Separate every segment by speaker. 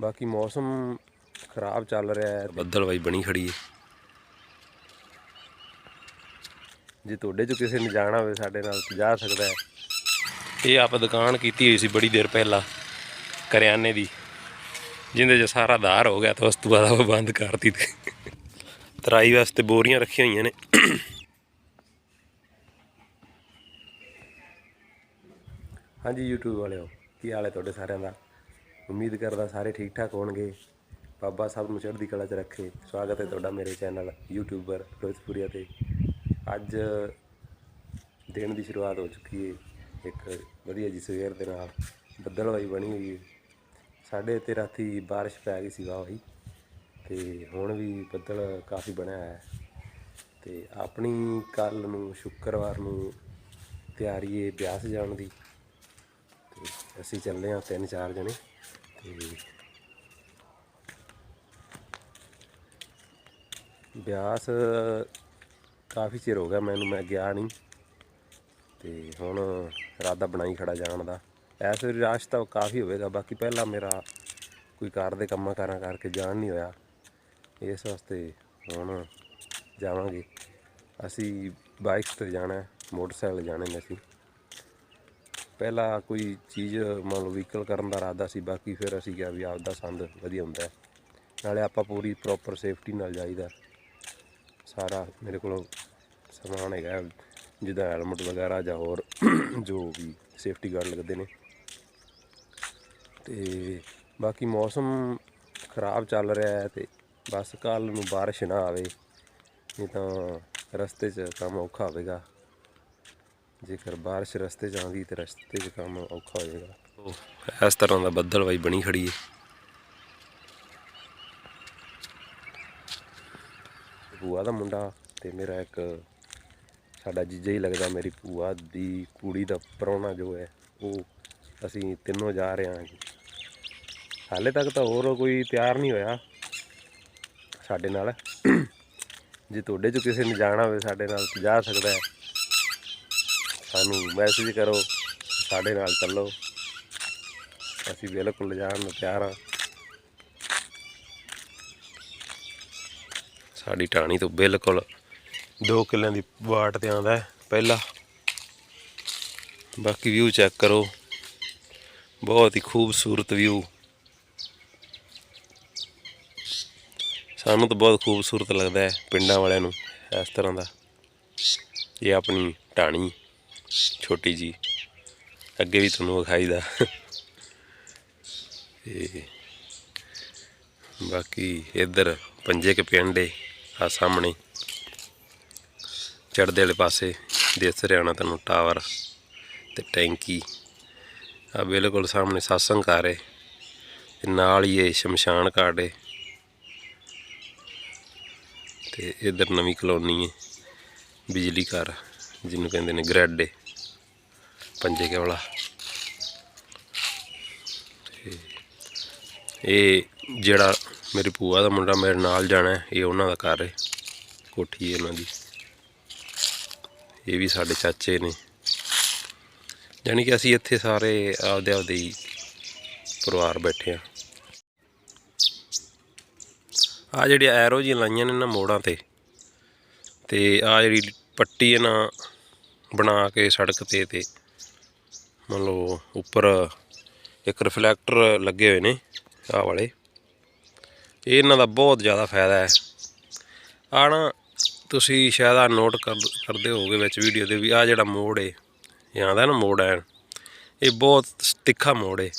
Speaker 1: ਬਾਕੀ ਮੌਸਮ ਖਰਾਬ ਚੱਲ ਰਿਹਾ ਹੈ।
Speaker 2: ਬੱਦਲ ਬਾਈ ਬਣੀ ਖੜੀ ਹੈ
Speaker 1: ਜੇ ਤੁਹਾਡੇ ਚ ਕਿਸੇ ਨੇ ਜਾਣਾ ਹੋਵੇ ਸਾਡੇ ਨਾਲ ਜਾ ਸਕਦਾ ਹੈ।
Speaker 2: ਇਹ ਆਪ ਦੁਕਾਨ ਕੀਤੀ ਹੋਈ ਸੀ ਬੜੀ ਦੇਰ ਪਹਿਲਾਂ ਕਰਿਆਨੇ ਦੀ ਜਿੰਦੇ 'ਚ ਸਾਰਾ ਧਾਰ ਹੋ ਗਿਆ ਤਾਂ ਉਸ ਤੋਂ ਬਾਅਦ ਉਹ ਬੰਦ ਕਰਤੀ ਤੇ ਤਰਾਈ ਵਾਸਤੇ ਬੋਰੀਆਂ ਰੱਖੀਆਂ ਹੋਈਆਂ ਨੇ।
Speaker 1: ਹਾਂਜੀ YouTube ਵਾਲਿਓ ਕੀ ਹਾਲ ਹੈ ਤੁਹਾਡੇ ਸਾਰਿਆਂ ਦਾ? ਉਮੀਦ ਕਰਦਾ ਸਾਰੇ ਠੀਕ ਠਾਕ ਹੋਣਗੇ। ਬਾਬਾ ਸਭ ਨੂੰ ਚੜ੍ਹਦੀ ਕਲਾ 'ਚ ਰੱਖੇ। ਸਵਾਗਤ ਹੈ ਤੁਹਾਡਾ ਮੇਰੇ ਚੈਨਲ ਯੂਟਿਊਬਰ ਫਿਰੋਜ਼ਪੁਰੀਆ ਤੇ। ਅੱਜ ਦਿਨ ਦੀ ਸ਼ੁਰੂਆਤ ਹੋ ਚੁੱਕੀ ਹੈ ਇੱਕ ਵਧੀਆ ਜੀ ਸਵੇਰ ਦੇ ਨਾਲ ਬੱਦਲਵਾਈ ਬਣੀ ਹੋਈ ਹੈ ਸਾਡੇ ਇੱਥੇ ਰਾਤੀ ਬਾਰਿਸ਼ ਪੈ ਗਈ ਸੀ ਵਾਹ ਵਾਹੀ ਤੇ ਹੁਣ ਵੀ ਬੱਦਲ ਕਾਫੀ ਬਣਿਆ ਹੈ। ਤੇ ਆਪਣੀ ਕੱਲ ਨੂੰ, ਸ਼ੁੱਕਰਵਾਰ ਨੂੰ ਤਿਆਰੀ ਹੈ ਬਿਆਸ ਜਾਣ ਦੀ। ਤੇ ਅਸੀਂ ਚੱਲੇ ਹਾਂ ਤਿੰਨ ਚਾਰ ਜਣੇ। ਤੇ ਬਿਆਸ ਕਾਫੀ ਚਿਰ ਹੋ ਗਿਆ ਮੈਨੂੰ, ਮੈਂ ਗਿਆ ਨਹੀਂ। ਤੇ ਹੁਣ ਇਰਾਦਾ ਬਣਾਈ ਖੜਾ ਜਾਣ ਦਾ। ਐਸ ਵੇਲੇ ਰਾਸ਼ ਤਾਂ ਕਾਫੀ ਹੋਵੇਗਾ, ਬਾਕੀ ਪਹਿਲਾਂ ਮੇਰਾ ਕੋਈ ਕਾਰ ਦੇ ਕੰਮਾਂ ਕਾਰਾਂ ਕਰਕੇ ਜਾਣ ਨਹੀਂ ਹੋਇਆ। ਇਸ ਵਾਸਤੇ ਹੁਣ ਜਾਵਾਂਗੇ। ਅਸੀਂ ਬਾਈਕ ਤੇ ਜਾਣਾ ਮੋਟਰਸਾਈਕਲ ਜਾਣੇ ਨੇ ਅਸੀਂ। ਪਹਿਲਾਂ ਕੋਈ ਚੀਜ਼ ਮੰਨ ਲਓ ਵਹੀਕਲ ਕਰਨ ਦਾ ਇਰਾਦਾ ਸੀ, ਬਾਕੀ ਫਿਰ ਅਸੀਂ ਕਿਹਾ ਵੀ ਆਪਦਾ ਸੰਦ ਵਧੀਆ ਹੁੰਦਾ ਹੈ। ਨਾਲੇ ਆਪਾਂ ਪੂਰੀ ਪ੍ਰੋਪਰ ਸੇਫਟੀ ਨਾਲ ਜਾਈਦਾ ਸਾਰਾ ਮੇਰੇ ਕੋਲ ਸਮਾਨ ਹੈਗਾ ਜਿੱਦਾਂ ਹੈਲਮਟ ਵਗੈਰਾ ਜਾਂ ਹੋਰ ਜੋ ਵੀ ਸੇਫਟੀ ਗਾਰਡ ਲੱਗਦੇ ਨੇ। ਤੇ ਬਾਕੀ ਮੌਸਮ ਖਰਾਬ ਚੱਲ ਰਿਹਾ ਹੈ ਤੇ ਬਸ ਕੱਲ ਨੂੰ ਬਾਰਿਸ਼ ਨਾ ਆਵੇ, ਨਹੀਂ ਤਾਂ ਰਸਤੇ 'ਚ ਕੰਮ ਔਖਾ ਹੋਵੇਗਾ। ਜੇਕਰ ਬਾਰਿਸ਼ ਰਸਤੇ 'ਚ ਆਉਂਦੀ ਤੇ ਰਸਤੇ 'ਚ ਕੰਮ ਔਖਾ ਹੋ ਜਾਏਗਾ।
Speaker 2: ਇਸ ਤਰ੍ਹਾਂ ਦਾ ਬੱਦਲ ਬਾਈ ਬਣੀ ਖੜੀ ਹੈ
Speaker 1: ਭੂਆ ਦਾ ਮੁੰਡਾ ਤੇ ਮੇਰਾ ਇੱਕ ਸਾਡਾ ਜੀਜਾ ਹੀ ਲੱਗਦਾ ਮੇਰੀ ਭੂਆ ਦੀ ਕੁੜੀ ਦਾ ਪ੍ਰਾਹੁਣਾ ਜੋ ਹੈ ਉਹ ਅਸੀਂ ਤਿੰਨੋਂ ਜਾ ਰਹੇ ਹਾਂ ਜੀ। ਹਾਲੇ ਤੱਕ ਤਾਂ ਹੋਰ ਕੋਈ ਤਿਆਰ ਨਹੀਂ ਹੋਇਆ ਸਾਡੇ ਨਾਲ। ਜੇ ਤੁਹਾਡੇ ਚ ਕਿਸੇ ਨੇ ਜਾਣਾ ਹੋਵੇ ਸਾਡੇ ਨਾਲ ਜਾ ਸਕਦਾ ਹੈ। ਸਾਨੂੰ ਮੈਸੇਜ ਕਰੋ, ਸਾਡੇ ਨਾਲ ਚੱਲੋ। ਅਸੀਂ ਬਿਲਕੁਲ ਜਾਣ ਨੂੰ ਤਿਆਰ ਹਾਂ।
Speaker 2: ਸਾਡੀ ਟਾਣੀ ਤੋਂ ਬਿਲਕੁਲ 2 ਕਿੱਲਿਆਂ ਦੀ ਵਾਟ ਤੇ ਆਉਂਦਾ ਹੈ, ਪਹਿਲਾ। ਬਾਕੀ ਵਿਊ ਚੈੱਕ ਕਰੋ। ਬਹੁਤ ਹੀ ਖੂਬਸੂਰਤ ਵਿਊ ਸਾਨੂੰ ਤਾਂ ਬਹੁਤ ਖੂਬਸੂਰਤ ਲੱਗਦਾ ਹੈ ਪਿੰਡਾਂ ਵਾਲਿਆਂ ਨੂੰ ਇਸ ਤਰ੍ਹਾਂ ਦਾ। ਇਹ ਆਪਣੀ ਟਾਣੀ ਛੋਟੀ ਜੀ। ਅੱਗੇ ਵੀ ਤੁਹਾਨੂੰ ਵਿਖਾਈਦਾ। ਤੇ ਬਾਕੀ ਇੱਧਰ ਪੰਜੇ ਕੇ ਪਿੰਡ ਏ ਆ ਸਾਹਮਣੇ। ਚੜ੍ਹਦੇ ਵਾਲੇ ਪਾਸੇ ਦਿਸ ਰਿਹਾ ਹੋਣਾ ਤੁਹਾਨੂੰ ਟਾਵਰ ਤੇ ਟੈਂਕੀ। ਆ ਬਿਲਕੁਲ ਸਾਹਮਣੇ ਸਾਸੰਗ ਘਰ ਏ ਤੇ ਨਾਲ ਹੀ ਇਹ ਸ਼ਮਸ਼ਾਨ ਘਾਟ ਏ। ਤੇ ਇੱਧਰ ਨਵੀਂ ਕਲੋਨੀ ਏ, ਬਿਜਲੀ ਘਰ, ਜਿਹਨੂੰ ਕਹਿੰਦੇ ਨੇ ਗ੍ਰੈਡ ਏ। ਪੰਜੇ ਕੇ ਵਾਲਾ ਇਹ ਜਿਹੜਾ ਮੇਰੇ ਭੂਆ ਦਾ ਮੁੰਡਾ ਮੇਰੇ ਨਾਲ ਜਾਣਾ ਇਹ ਉਹਨਾਂ ਦਾ ਘਰ ਹੈ। ਕੋਠੀ ਹੈ ਉਹਨਾਂ ਦੀ। ਇਹ ਵੀ ਸਾਡੇ ਚਾਚੇ ਨੇ। ਯਾਨੀ ਕਿ ਅਸੀਂ ਇੱਥੇ ਸਾਰੇ ਆਪਦੇ ਆਪਦੇ ਹੀ ਪਰਿਵਾਰ ਬੈਠੇ ਆ ਆ ਜਿਹੜੀ ਐਰੋ ਜੀ ਲਾਈਆਂ ਨੇ ਨਾ ਮੋੜਾਂ ਤੇ ਤੇ ਆ ਜਿਹੜੀ ਪੱਟੀ ਹੈ ਨਾ ਬਣਾ ਕੇ ਸੜਕ ਤੇ ਤੇ ਮੰਨ ਲਓ ਉੱਪਰ ਇੱਕ ਰਿਫਲੈਕਟਰ ਲੱਗੇ ਹੋਏ ਨੇ ਆਹ ਵਾਲੇ। ਇਹ ਇਹਨਾਂ ਦਾ ਬਹੁਤ ਜ਼ਿਆਦਾ ਫਾਇਦਾ ਹੈ। ਆਹ ਨਾ ਤੁਸੀਂ ਸ਼ਾਇਦ ਆ ਨੋਟ ਕਰ ਕਰਦੇ ਹੋਗੇ ਵਿੱਚ ਵੀਡੀਓ ਦੇ ਵੀ ਆ ਜਿਹੜਾ ਮੋੜ ਏ ਇਹ ਆਉਂਦਾ ਨਾ ਮੋੜ ਹੈ ਇਹ ਬਹੁਤ ਤਿੱਖਾ ਮੋੜ ਏ।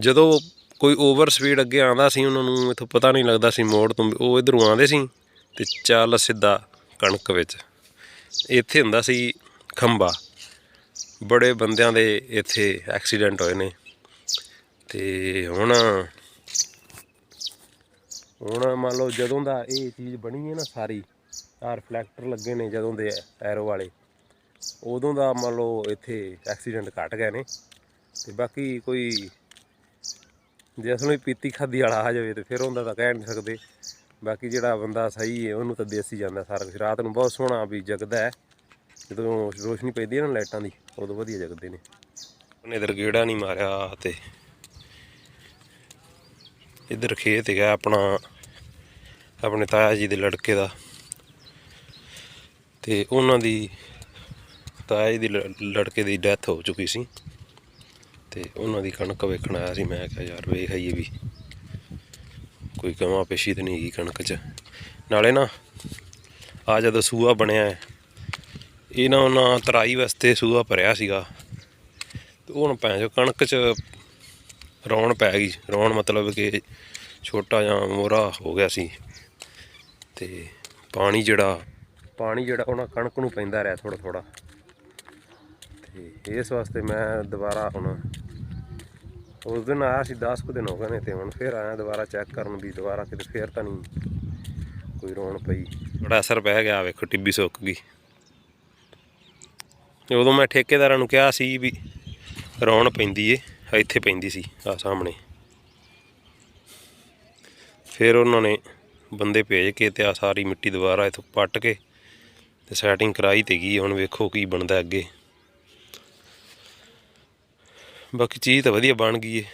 Speaker 2: ਜਦੋਂ ਕੋਈ ਓਵਰ ਸਪੀਡ ਅੱਗੇ ਆਉਂਦਾ ਸੀ, ਉਹਨਾਂ ਨੂੰ ਇਥੋਂ ਪਤਾ ਨਹੀਂ ਲੱਗਦਾ ਸੀ ਮੋੜ ਤੋਂ ਉਹ ਇਧਰੋਂ ਆਉਂਦੇ ਸੀ ਤੇ ਚੱਲ ਸਿੱਧਾ ਕਣਕ ਵਿੱਚ। ਇੱਥੇ ਹੁੰਦਾ ਸੀ ਖੰਭਾ। ਬੜੇ ਬੰਦਿਆਂ ਦੇ ਇੱਥੇ ਐਕਸੀਡੈਂਟ ਹੋਏ ਨੇ। ਤੇ ਹੁਣ ਹੁਣ ਮੰਨ ਲਓ ਜਦੋਂ ਦਾ ਇਹ ਚੀਜ਼ ਬਣੀ ਹੈ ਨਾ ਸਾਰੀ ਆ ਰਿਫਲੈਕਟਰ ਲੱਗੇ ਨੇ ਜਦੋਂ ਦੇ ਐਰੋ ਵਾਲੇ। ਉਦੋਂ ਦਾ ਮੰਨ ਲਓ ਇੱਥੇ ਐਕਸੀਡੈਂਟ ਘਟ ਗਏ ਨੇ। ਤੇ ਬਾਕੀ ਕੋਈ ਜੇ ਅਸਲੋਂ ਹੀ ਪੀਤੀ ਖਾਦੀ ਵਾਲਾ ਆ ਜਾਵੇ ਤੇ ਫਿਰ ਉਹਦਾ ਤਾਂ ਕਹਿ ਨਹੀਂ ਸਕਦੇ। ਬਾਕੀ ਜਿਹੜਾ ਬੰਦਾ ਸਹੀ ਹੈ, ਉਹਨੂੰ ਤਾਂ ਦੇਸੀ ਜਾਂਦਾ ਸਾਰਾ ਕੁਝ ਰਾਤ ਨੂੰ ਬਹੁਤ ਸੋਹਣਾ ਵੀ ਜਗਦਾ ਹੈ। ਜਦੋਂ ਰੋਸ਼ਨੀ ਪੈਂਦੀ ਹੈ ਨਾ ਲਾਈਟਾਂ ਦੀ, ਉਦੋਂ ਵਧੀਆ ਜਗਦੇ ਨੇ। ਉਹਨੇ ਇਧਰ ਗੇੜਾ ਨਹੀਂ ਮਾਰਿਆ ਤੇ ਇੱਧਰ ਖੇਤ ਹੈਗਾ ਆਪਣਾ, ਆਪਣੇ ਤਾਇਆ ਜੀ ਦੇ ਲੜਕੇ ਦਾ। ਤੇ ਉਹਨਾਂ ਦੀ ਤਾਇਆ ਜੀ ਦੀ ਲ- ਲੜਕੇ ਦੀ ਡੈਥ ਹੋ ਚੁੱਕੀ ਸੀ। ਤੇ ਉਹਨਾਂ ਦੀ ਕਣਕ ਵੇਖਣ ਆਇਆ ਸੀ, ਮੈਂ ਕਿਹਾ ਯਾਰ ਵੇਖ ਆਈਏ ਵੀ। ਕੋਈ ਕਮਾ ਪੇਸ਼ੀ ਤਾਂ ਨਹੀਂ ਹੈਗੀ ਕਣਕ 'ਚ। ਨਾਲੇ ਨਾ, ਆ ਜਦੋਂ ਸੂਆ ਬਣਿਆ ਹੈ ਇਹ ਨਾ ਉਹਨਾਂ ਤਰਾਈ ਵਾਸਤੇ ਸੂਆ ਭਰਿਆ ਸੀਗਾ। ਤੇ ਹੁਣ ਭੈਣ ਚੋ ਕਣਕ 'ਚ ਰੌਣ ਪੈ ਗਈ। ਰੌਣ ਮਤਲਬ ਕਿ ਛੋਟਾ ਜਿਹਾ ਮੋਰਾ ਹੋ ਗਿਆ ਸੀ। ਤੇ ਪਾਣੀ ਜਿਹੜਾ ਪਾਣੀ ਜਿਹੜਾ ਉਹਨਾਂ ਕਣਕ ਨੂੰ ਪੈਂਦਾ ਰਿਹਾ ਥੋੜਾ ਥੋੜਾ ਤੇ ਇਸ ਵਾਸਤੇ ਮੈਂ ਦੁਬਾਰਾ ਹੁਣ ਉਸ ਦਿਨ ਆਇਆ ਸੀ 10 ਕੁ ਦਿਨ ਹੋ ਗਏ ਨੇ ਤੇ ਹੁਣ ਫੇਰ ਆਇਆ ਦੁਬਾਰਾ ਚੈੱਕ ਕਰਨ ਵੀ ਦੁਬਾਰਾ ਕਿਤੇ ਫੇਰ ਤਾਂ ਨਹੀਂ ਕੋਈ ਰੋਣ ਪਈ। ਬੜਾ ਅਸਰ ਪੈ ਗਿਆ ਵੇਖੋ, ਟਿੱਬੀ ਸੁੱਕ ਗਈ। ਉਦੋਂ ਮੈਂ ਠੇਕੇਦਾਰਾਂ ਨੂੰ ਕਿਹਾ ਸੀ ਵੀ ਰੌਣ ਪੈਂਦੀ ਏ ਇੱਥੇ ਪੈਂਦੀ ਸੀ ਆ ਸਾਹਮਣੇ। ਫਿਰ ਉਹਨਾਂ ਨੇ ਬੰਦੇ ਭੇਜ ਕੇ ਤੇ ਆ ਸਾਰੀ ਮਿੱਟੀ ਦੁਬਾਰਾ ਇਥੋਂ ਪੱਟ ਕੇ ਤੇ ਸੈਟਿੰਗ ਕਰਾਈ ਤੇ ਗਈ, ਹੁਣ ਵੇਖੋ ਕੀ ਬਣਦਾ ਅੱਗੇ। ਬਾਕੀ ਚੀਜ਼ ਤਾਂ ਵਧੀਆ ਬਣ ਗਈ ਏ।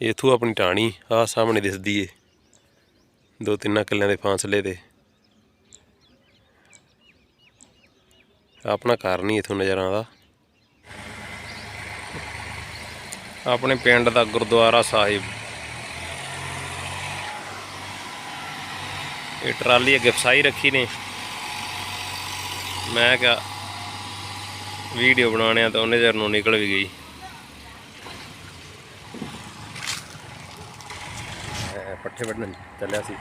Speaker 2: ਇਥੋਂ ਆਪਣੀ ਟਾਣੀ ਆ ਸਾਹਮਣੇ ਦਿਸਦੀ ਏ। ਦੋ ਤਿੰਨਾਂ ਕਿੱਲਿਆਂ ਦੇ ਫਾਸਲੇ ਤੇ। ਆਪਣਾ ਘਰ ਨਹੀਂ ਇਥੋਂ ਨਜ਼ਰ ਆਉਂਦਾ ਆਪਣੇ ਪਿੰਡ ਦਾ ਗੁਰਦੁਆਰਾ ਸਾਹਿਬ। ਇਹ ਟਰਾਲੀ ਅੱਗੇ ਫਸਾਈ ਰੱਖੀ ਨੇ। ਮੈਂ ਕਿਹਾ ਵੀਡੀਓ ਬਣਾਉਣੇ ਆ ਤਾਂ ਉਹਨੇ ਚਿਰ ਨੂੰ ਨਿਕਲ ਵੀ ਗਈ।
Speaker 1: ਪੱਠੇ ਵੱਢਣ ਚੱਲਿਆ ਸੀ।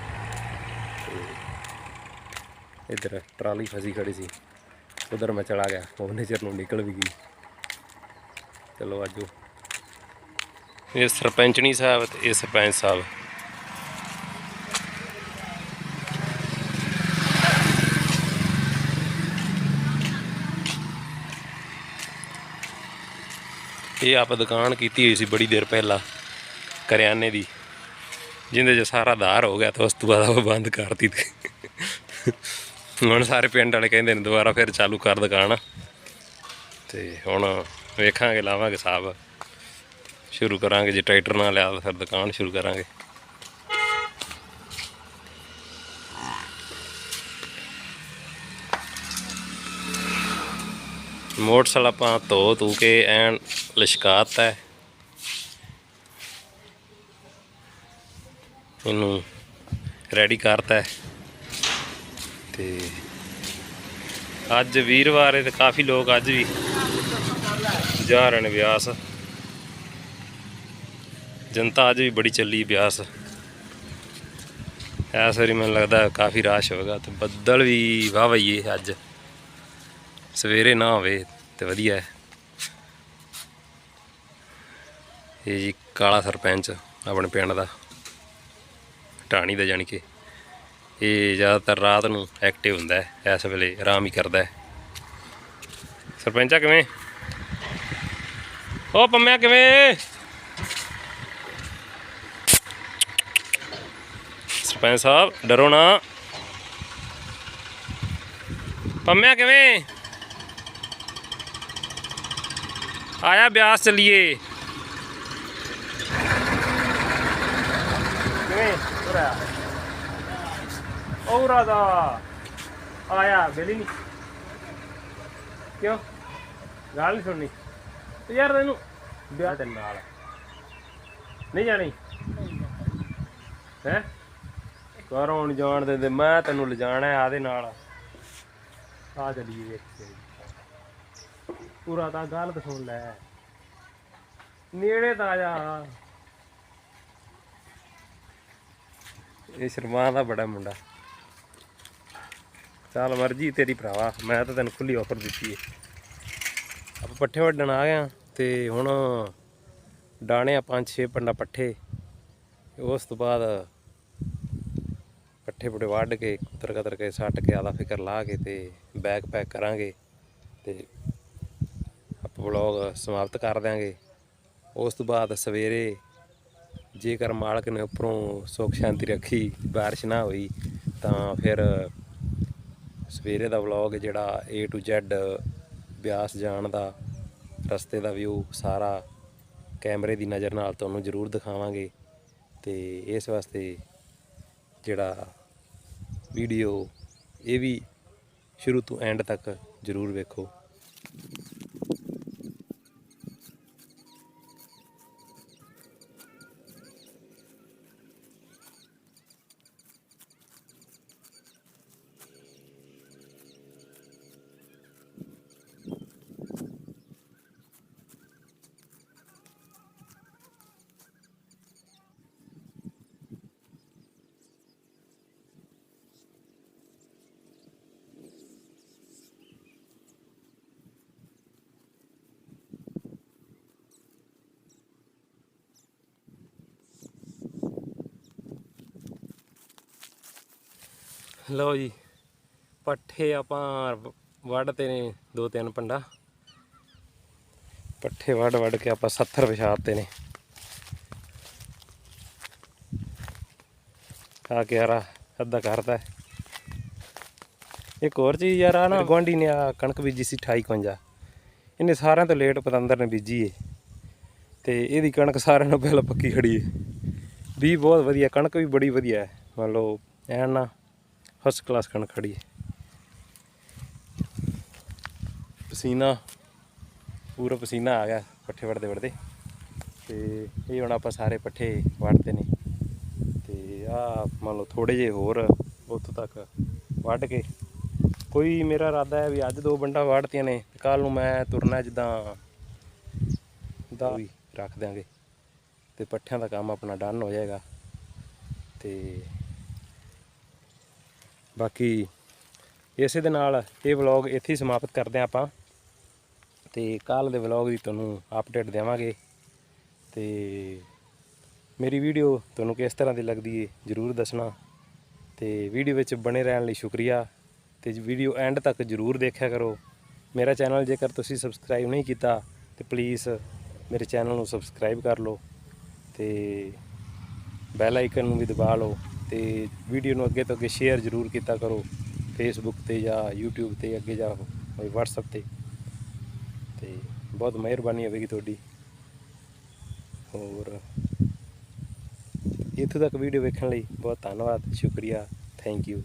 Speaker 1: ਤੇ ਇੱਧਰ ਟਰਾਲੀ ਫਸੀ ਖੜੀ ਸੀ। ਉਧਰ ਮੈਂ ਚਲਾ ਗਿਆ ਉਹਨੇ ਚਿਰ ਨੂੰ ਨਿਕਲ ਵੀ ਗਈ। ਚਲੋ ਆਜੋ
Speaker 2: ਇਹ ਸਰਪੰਚਣੀ ਸਾਹਿਬ ਤੇ ਇਹ ਸਰਪੰਚ ਸਾਹਿਬ। ਇਹ ਆਪ ਦੁਕਾਨ ਕੀਤੀ ਹੋਈ ਸੀ ਬੜੀ ਦੇਰ ਪਹਿਲਾਂ, ਕਰਿਆਨੇ ਦੀ, ਜਿੰਦੇ 'ਚ ਸਾਰਾ ਧਾਰ ਹੋ ਗਿਆ ਤਾਂ ਉਸ ਤੋਂ ਬਾਅਦ ਉਹ ਬੰਦ ਕਰਤੀ ਤੇ। ਹੁਣ ਸਾਰੇ ਪਿੰਡ ਵਾਲੇ ਕਹਿੰਦੇ ਨੇ ਦੁਬਾਰਾ ਫਿਰ ਚਾਲੂ ਕਰ ਦੁਕਾਨ। ਤੇ ਹੁਣ ਵੇਖਾਂਗੇ, ਲਾਵਾਂਗੇ ਸਾਹਿਬ ਸ਼ੁਰੂ ਕਰਾਂਗੇ, ਜੇ ਟਰੈਕਟਰ ਨਾਲ ਲਿਆ ਤਾਂ ਫਿਰ ਦੁਕਾਨ ਸ਼ੁਰੂ ਕਰਾਂਗੇ। ਮੋਟਰਸਾਈਕਲ ਆਪਾਂ ਧੋ ਧੂ ਕੇ ਐਨ ਲਿਸ਼ਕਾਤਾ ਹੈ। ਇਹਨੂੰ ਰੈਡੀ ਕਰਤਾ ਹੈ। ਤੇ ਅੱਜ ਵੀਰਵਾਰ ਹੈ ਤੇ ਕਾਫੀ ਲੋਕ ਅੱਜ ਵੀ ਜਾ ਰਹੇ ਨੇ ਬਿਆਸ। ਜਨਤਾ ਅੱਜ ਵੀ ਬੜੀ ਚੱਲੀ ਬਿਆਸ। ਇਸ ਵਾਰੀ ਮੈਨੂੰ ਲੱਗਦਾ ਕਾਫੀ ਰਾਸ਼ ਹੋਵੇਗਾ ਤੇ ਬੱਦਲ ਵੀ ਵਾਹ ਵਈਏ ਅੱਜ। ਸਵੇਰੇ ਨਾ ਹੋਵੇ ਤੇ ਵਧੀਆ ਹੈ। ਇਹ ਜੀ ਕਾਲਾ ਸਰਪੰਚ ਆਪਣੇ ਪਿੰਡ ਦਾ। ਢਾਣੀ ਦਾ ਜਾਣੀ ਕਿ ਇਹ ਜ਼ਿਆਦਾਤਰ ਰਾਤ ਨੂੰ ਐਕਟਿਵ ਹੁੰਦਾ ਹੈ, ਇਸ ਵੇਲੇ ਆਰਾਮ ਹੀ ਕਰਦਾ ਹੈ। ਸਰਪੰਚਾ ਕਿਵੇਂ? ਓ ਪੰਮਿਆ ਕਿਵੇਂ? ਸਰਪੰਚ ਸਾਹਿਬ, ਡਰੋ ਨਾ। ਪੰਮਿਆ ਕਿਵੇਂ? ਆਇਆ ਬਿਆਸ ਚੱਲੀਏ। ਕਿਵੇਂ? ਉਰਾ ਔਰਾ ਦਾ ਆਇਆ ਬੇਲੀ ਨਹੀਂ ਕਿਉਂ ਗੱਲ ਨਹੀਂ ਸੁਣਨੀ ਤੇ ਯਾਰ ਤੈਨੂੰ ਵਿਆਹ ਦੇ ਨਾਲ ਨਹੀਂ ਜਾਣੀ ਹੈ ਘਰੋਂ ਨੀ ਜਾਣ ਦਿੰਦੇ ਮੈਂ ਤੈਨੂੰ ਲਿਜਾਣਾ ਆਦੇ ਨਾਲ ਆ ਚਲੀਏ ਵੇਖ ਕੇ ਪੂਰਾ ਤਾਂ ਗੱਲ ਸੁਣ ਲੈ ਨੇੜੇ ਤਾਂ ਆ ਜਾ ਇਹ ਸ਼ਰਮਾ ਦਾ ਬੜਾ ਮੁੰਡਾ ਚੱਲ ਮਰਜ਼ੀ ਤੇਰੀ ਭਰਾਵਾ, ਮੈਂ ਤਾਂ ਤੈਨੂੰ ਖੁੱਲੀ ਆਫਰ ਦਿੱਤੀ ਏ। ਆਪਾਂ ਪੱਠੇ ਵੱਢਣ ਆ ਗਏ ਆਂ ਤੇ ਹੁਣ ਡਾਣੇ ਆ ਪੰਜ ਛੇ ਪੰਡਾ ਪੱਠੇ। ਉਸ ਤੋਂ ਬਾਅਦ ਪੱਠੇ ਪੁੱਠੇ ਵੱਢ ਕੇ, ਕੁਤਰ ਕਤਰ ਕੇ, ਸੱਟ ਕੇ, ਆਦਾ ਫਿਕਰ ਲਾ ਕੇ ਤੇ ਬੈਗ ਪੈਕ ਕਰਾਂਗੇ ਤੇ ਆਪਾਂ ਵਲੌਗ ਸਮਾਪਤ ਕਰ ਦਿਆਂਗੇ। ਉਸ ਤੋਂ ਬਾਅਦ ਸਵੇਰੇ ਜੇਕਰ ਮਾਲਕ ਨੇ ਉੱਪਰੋਂ ਸੁੱਖ ਸ਼ਾਂਤੀ ਰੱਖੀ, ਬਾਰਿਸ਼ ਨਾ ਹੋਈ, ਤਾਂ ਫਿਰ ਸਵੇਰੇ ਦਾ ਵਲੌਗ ਜਿਹੜਾ A to Z, ਬਿਆਸ ਜਾਣ ਦਾ, ਰਸਤੇ ਦਾ ਵਿਊ ਸਾਰਾ ਕੈਮਰੇ ਦੀ ਨਜ਼ਰ ਨਾਲ ਤੁਹਾਨੂੰ ਜ਼ਰੂਰ ਦਿਖਾਵਾਂਗੇ।
Speaker 1: ਤੇ ਇਸ ਵਾਸਤੇ ਜਿਹੜਾ ਵੀਡੀਓ ਇਹ ਵੀ ਸ਼ੁਰੂ ਤੋਂ ਐਂਡ ਤੱਕ ਜ਼ਰੂਰ ਵੇਖੋ। ਲਓ ਜੀ, ਪੱਠੇ ਆਪਾਂ ਵੱਢਤੇ ਨੇ ਦੋ ਤਿੰਨ ਪੰਡਾ। ਪੱਠੇ ਵੱਢ ਵੱਢ ਕੇ ਆਪਾਂ 70 ਵਿਛਾਤੇ ਨੇ। ਆ ਕੇ ਯਾਰਾ ਅੱਧਾ ਕਰਦਾ ਇੱਕ ਹੋਰ ਚੀਜ਼ ਯਾਰ ਆ ਨਾ ਗੁਆਂਢੀ ਨੇ ਆ ਕਣਕ ਬੀਜੀ ਸੀ 28 51 ਇਹਨੇ ਸਾਰਿਆਂ ਤੋਂ ਲੇਟ ਪਤੰਦਰ ਨੇ ਬੀਜੀ ਏ। ਤੇ ਇਹਦੀ ਕਣਕ ਸਾਰਿਆਂ ਨੂੰ ਪਹਿਲਾਂ ਪੱਕੀ ਖੜੀ ਏ। ਵੀ ਬਹੁਤ ਵਧੀਆ, ਕਣਕ ਵੀ ਬੜੀ ਵਧੀਆ ਹੈ ਮੰਨ ਲਓ, ਐਨ ਨਾ ਫਸਟ ਕਲਾਸ ਕਣਕ ਖੜੀ ਹੈ। ਪਸੀਨਾ, ਪੂਰਾ ਪਸੀਨਾ ਆ ਗਿਆ ਪੱਠੇ ਵੜਦੇ ਵੜਦੇ। ਤੇ ਇਹ ਹੁਣ ਆਪਾਂ ਸਾਰੇ ਪੱਠੇ ਵੜਦੇ ਨੇ। ਤੇ ਆ ਮੰਨ ਲਓ ਥੋੜੇ ਜਿਹੇ ਹੋਰ ਉੱਥੋਂ ਤੱਕ ਵੱਢ ਕੇ। ਕੋਈ ਮੇਰਾ ਇਰਾਦਾ ਹੈ ਵੀ ਅੱਜ ਦੋ ਬੰਡਾ ਵੜਤੀਆਂ ਨੇ ਕੱਲ ਨੂੰ ਮੈਂ ਤੁਰਨਾ ਜਿੱਦਾਂ ਦਾ ਵੀ ਰੱਖ ਦਿਆਂਗੇ। ਤੇ ਪੱਠਿਆਂ ਦਾ ਕੰਮ ਆਪਣਾ ਡਨ ਹੋ ਜਾਏਗਾ। ਤੇ ਬਾਕੀ ਇਸੇ ਦੇ ਨਾਲ ਇਹ ਵਲੌਗ ਇੱਥੇ ਹੀ ਸਮਾਪਤ ਕਰਦੇ ਹਾਂ ਆਪਾਂ। ਤੇ ਕੱਲ ਦੇ ਵਲੌਗ ਦੀ ਤੁਹਾਨੂੰ ਅਪਡੇਟ ਦੇਵਾਂਗੇ। ਤੇ ਮੇਰੀ ਵੀਡੀਓ ਤੁਹਾਨੂੰ ਕਿਸ ਤਰ੍ਹਾਂ ਦੀ ਲੱਗਦੀ ਹੈ ਜਰੂਰ ਦੱਸਣਾ। ਤੇ ਵੀਡੀਓ ਵਿੱਚ ਬਣੇ ਰਹਿਣ ਲਈ ਸ਼ੁਕਰੀਆ। ਤੇ ਵੀਡੀਓ ਐਂਡ ਤੱਕ ਜਰੂਰ ਦੇਖਿਆ ਕਰੋ। ਮੇਰਾ ਚੈਨਲ ਜੇਕਰ ਤੁਸੀਂ ਸਬਸਕ੍ਰਾਈਬ ਨਹੀਂ ਕੀਤਾ, ਤੇ ਪਲੀਜ਼ ਮੇਰੇ ਚੈਨਲ ਨੂੰ ਸਬਸਕ੍ਰਾਈਬ ਕਰ ਲਓ। ਤੇ ਬੈਲ ਆਈਕਨ ਨੂੰ ਵੀ ਦਬਾ ਲਓ। ਤੇ ਵੀਡੀਓ ਨੂੰ ਅੱਗੇ ਤੋਂ ਅੱਗੇ ਸ਼ੇਅਰ ਜ਼ਰੂਰ ਕੀਤਾ ਕਰੋ ਫੇਸਬੁੱਕ ਤੇ ਜਾਂ YouTube ਤੇ ਅੱਗੇ ਜਾ ਕੋਈ WhatsApp ਤੇ। ਤੇ ਬਹੁਤ ਮਿਹਰਬਾਨੀ ਹੋਵੇਗੀ ਤੁਹਾਡੀ। ਹੋਰ, ਇੱਥੋਂ ਤੱਕ ਵੀਡੀਓ ਵੇਖਣ ਲਈ ਬਹੁਤ ਧੰਨਵਾਦ, ਸ਼ੁਕਰੀਆ ਥੈਂਕ ਯੂ